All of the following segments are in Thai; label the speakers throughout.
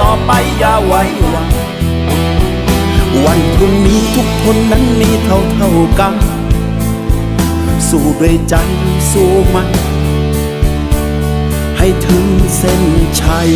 Speaker 1: ต่อไปอย่าไว้วางวันพรุ่งนี้ทุกคนนั้นมีเท่าเท่ากัน สู้ด้วยใจสู้มัน ให้ถึงเส้นชัย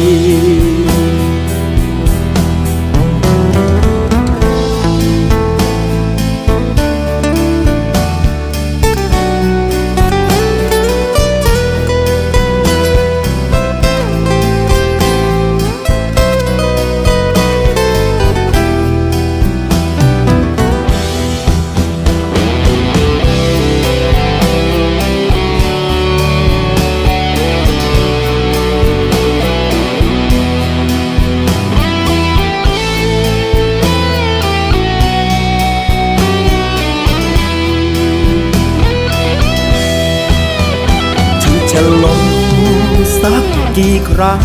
Speaker 1: รั้ง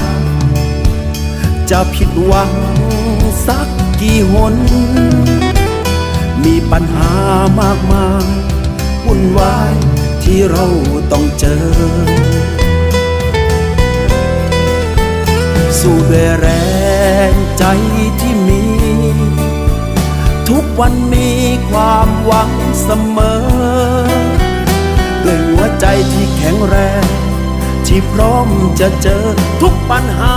Speaker 1: จะผิดหวังสักกี่หน มีปัญหามากมายวุ่นวายที่เราต้องเจอ สู้ด้วยแรงใจที่มี ทุกวันมีความหวังเสมอ ด้วยหัวใจที่แข็งแรง ที่พร้อมจะเจอทุกปัญหา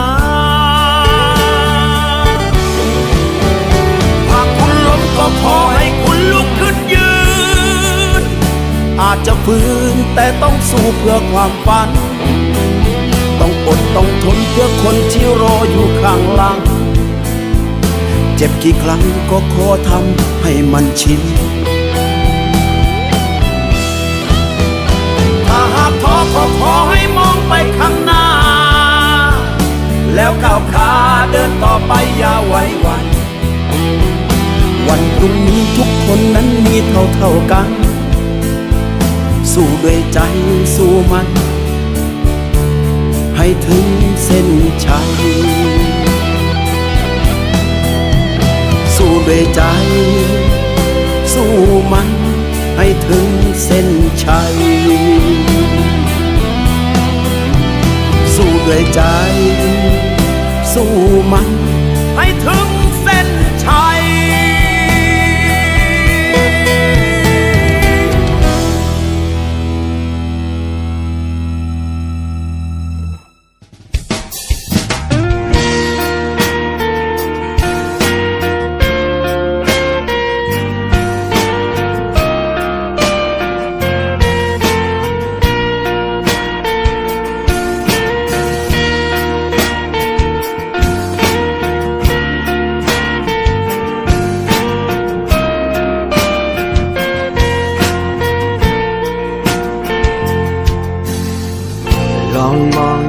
Speaker 1: หากคุณล้มก็ขอให้คุณลุกขึ้นยืน อาจจะฝืนแต่ต้องสู้เพื่อความฝัน ต้องอดต้องทนเพื่อคนที่รออยู่ข้างหลัง เจ็บกี่ครั้งก็ขอทำให้มันชินถ้าหากท้อก็ขอให้ม ไปข้างหน้า แล้วก้าวขาเดินต่อไปอย่าไว้วัน วันพรุ่งนี้ทุกคนนั้นมีเท่าเท่ากัน สู้ด้วยใจสู้มัน ให้ถึงเส้นชัย สู้ด้วยใจ สู้มันให้ถึงเส้นชัย ด้วยใจ สู้มันให้ถึง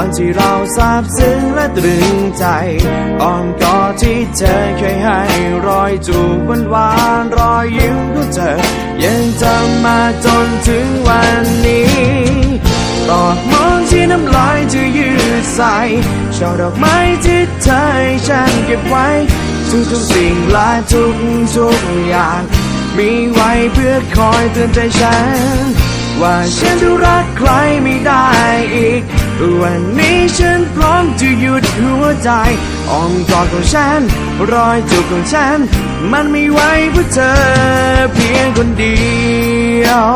Speaker 2: วันที่เราซาบซึ้งและตรึงใจอ้อมกอดที่เธอเคยให้รอยจูบหวานหวานๆรอยยิ้มของเธอ ยังจำมาจนถึงวันนี้ตอดมองที่น้ำลายจะยืดใส่ช่อดอกไม้ที่เธอให้ฉันเก็บไว้ ทุกทุกสิ่งและทุกทุกอย่าง มีไว้เพื่อคอยเตือนใจฉัน ว่าฉันจะรักใครไม่ได้อีก วันนี้ฉันพร้อมจะหยุดหัวใจอ้อมกอดของฉัน รอยจูบของฉัน มันไม่ไหวเพื่อเธอเพียงคนเดียว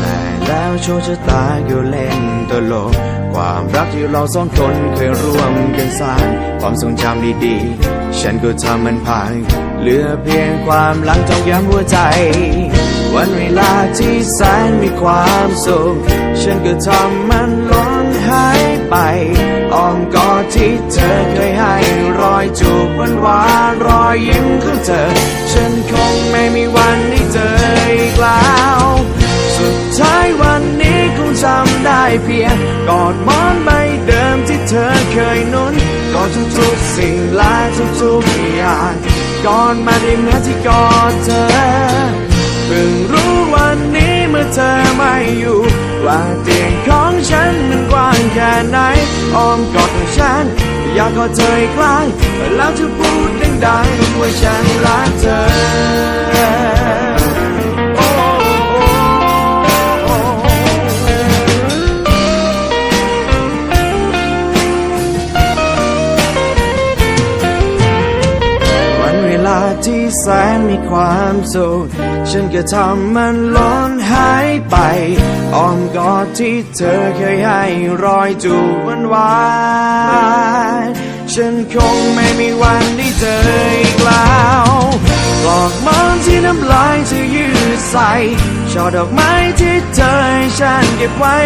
Speaker 2: แต่แล้วโชคชะตาก็เล่นตลก ความรักที่เราสองคนเคยร่วมกันสร้าง ความทรงจำดีๆ ฉันก็ทำมันพัง เหลือเพียงความหลังจองย้ำหัวใจ วันเวลาที่แสนมีความสุข ฉันก็ทำมันล้นหายไปอ้อมกอดที่เธอเคยให้รอยจูบวานหวานรอยยิ้มของเธอ ฉันคงไม่มีวันได้เจออีกแล้ว สุดท้ายวันนี้คงจำได้เพียงกอดมอนใบเดิมที่เธอเคยนุน นกอดทุกๆสิ่งและทุกๆอย่างกอดมาได้เมือที่กอดเธอเพิ่งรู้วันนี้เมื่อเธอไม่อยู่ ว่าเตียงของฉันมันกว้างแค่ไหนอ้อมกอดของฉัน อยากกอดเธออีกครั้งแล้วจะพูดดังๆว่าฉันรักเธอ แสนมีความสุขฉันก็ทำมันล้นหายไปอ้อมกอดที่เธอเคยให้รอยจูบหวานวานฉันคงไม่มีวันได้เจออีกแล้วปลอกมอนที่น้ำลายจะยืดใส่ช่อดอกไม้ที่เธอให้ฉันเก็บไว้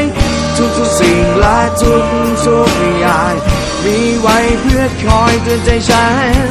Speaker 2: ทุกๆสิ่งและทุกๆอย่างมีไว้เพื่อคอยเตือนใจฉัน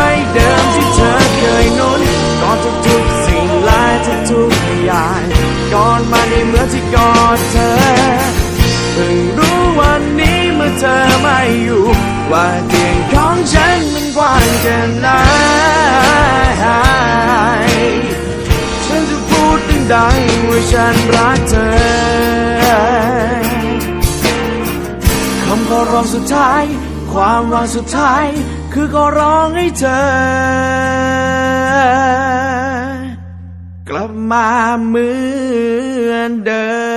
Speaker 2: ฉันรักเธอ คำขอร้องสุดท้าย ความหวังสุดท้าย คือขอร้องให้เธอ กลับมาเหมือนเดิม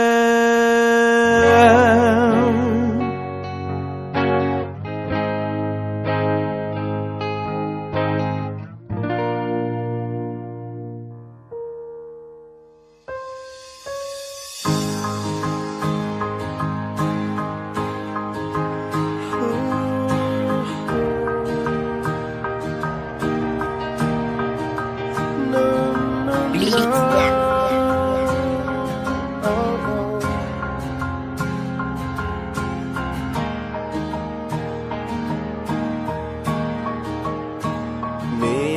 Speaker 3: ไม่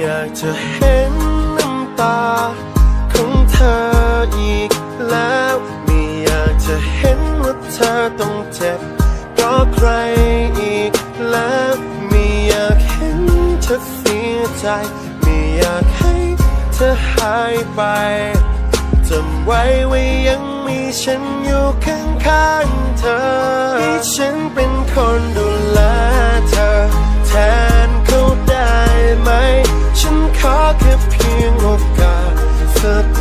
Speaker 3: อยากจะเห็นน้ำตาของเธออีกแล้วไม่อยากจะเห็นว่าเธอต้องเจ็บเพราะใครอีกแล้วไม่อยากเห็นเธอเสียใจ อหายไปจำไว้ว่ายังมีฉันอยู่ข้างๆเธอให้ฉันเป็นคนดูแลเธอ แทนเขาได้ไหม ฉันขอแค่เพียงโอกาสสัก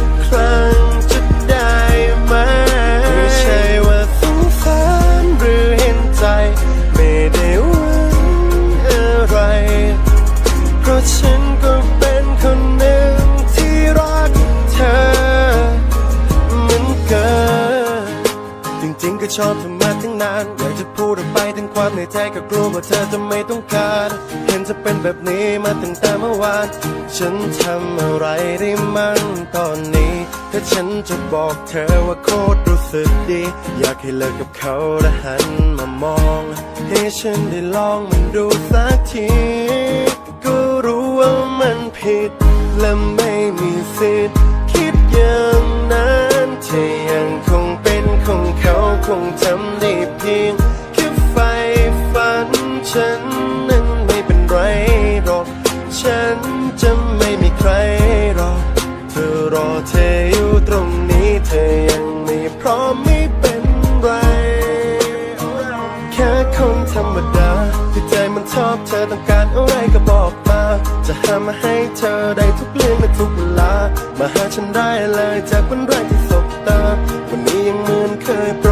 Speaker 3: จริงก็ชอบเธอมาตั้งนาน อยากจะพูดออกไปถึงความในใจก็กลัวว่าเธอจะไม่ต้องการ เห็นจะเป็นแบบนี้มาตั้งแต่เมื่อวาน ฉันทำอะไรได้มั่งตอนนี้ ถ้าฉันจะบอกเธอว่าโคตรรู้สึกดี อยากให้เลิกกับเขาและหันมามอง ให้ฉันได้ลองมันดูสักที ก็รู้ว่ามันผิดและไม่มีสิทธิ์ คงทำได้เพียงแค่ไฟฝันฉันนั้นไม่เป็นไรหรอก ฉันจะไม่มีใครรอกเธอรอเธออยู่ตรงนี้เธอยังไม่พร้อมไม่เป็นไร แค่คนธรรมดาที่ใจมันชอบเธอต้องการอะไรก็บอกมา จะหามาให้เธอได้ทุกเรื่องและทุกเวลา มาหาฉันได้เลยจากวันแรกที่สบตาวันนี้ยังเหมือนเคยโปร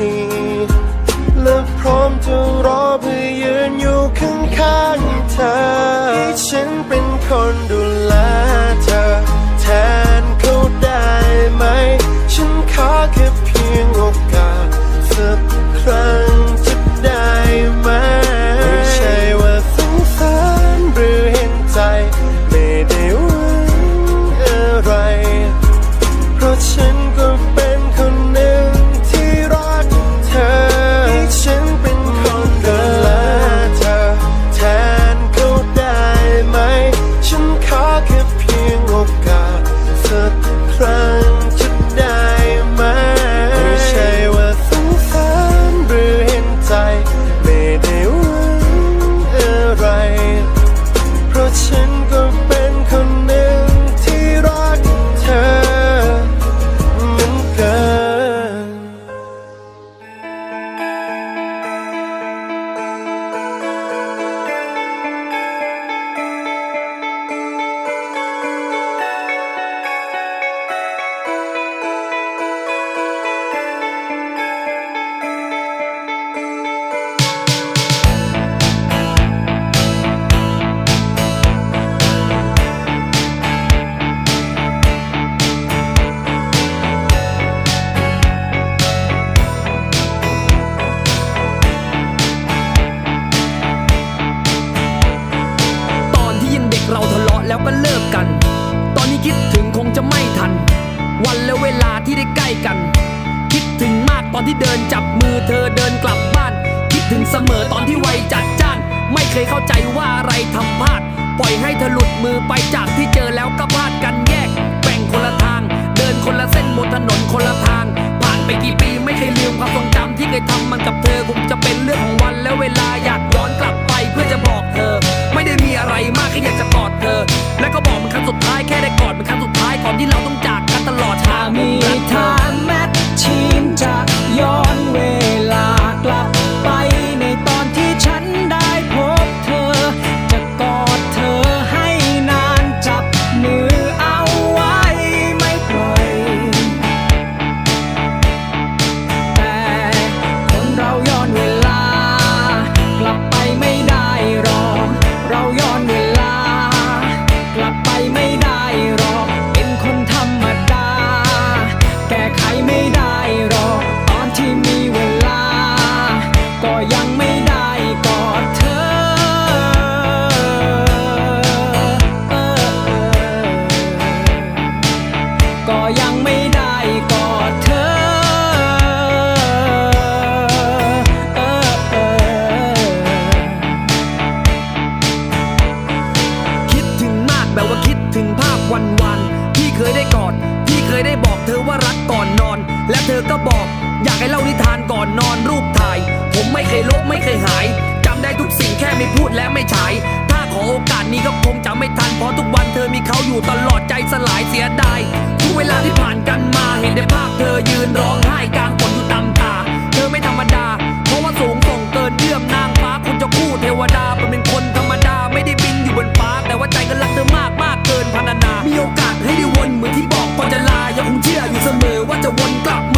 Speaker 3: ก อนที่เดินจั
Speaker 4: บมือเธอเดินกลับบ้าน คิดถึงเสมอตอนที่วัยจัดจ้าน ไม่เคยเข้าใจว่าอะไรทำพลาด ปล่อยให้เธอหลุดมือไปจากที่เจอแล้วก็พลาดกันแยกแบ่งคนละทาง เดินคนละเส้นบนถนนคนละทาง ผ่านไปกี่ปีไม่เคยลืมความทรงจำที่เคยทำมันกับเธอคงจะเป็นเรื่องของวันและเวลาอยากย้อนกลับไปเพื่อจะบอกเธอ ไม่ได้มีอะไรมากแค่อยากจะกอดเธอ และก็บอก อก็
Speaker 5: บอก อยาก
Speaker 4: ให้เล่านิทานก่อนนอนรูปถ่าย ผมไม่เคยลบไม่เคยหายจำได้ทุกสิ่งแค่ไม่พูดและไม่ฉาย ถ้าขอโอกาสนี้ก็คงจะไม่ทันเพราะทุกวันเธอมีเขาอยู่ตลอดใจสลายเสียดายทุกเวลาที่ผ่านกันมาเห็นในภาพเธอยืนร้องไห้กลางฝนอยู่ตำตา เธอไม่ธรรมดา เพราะว่าสูงส่งเกินเอื้อมนางฟ้าคุณจะคู่เทวดาเป็นคนธรรมดาไม่ได้บินอยู่บนฟ้า แต่ว่าใจก็รักเธอมากมากเกินพรรณนา มีโอกาสให้ได้วนเหมือนที่บอกก่อนจะลายังคงเชื่ออยู่เสมอว่าจะวนกลับมา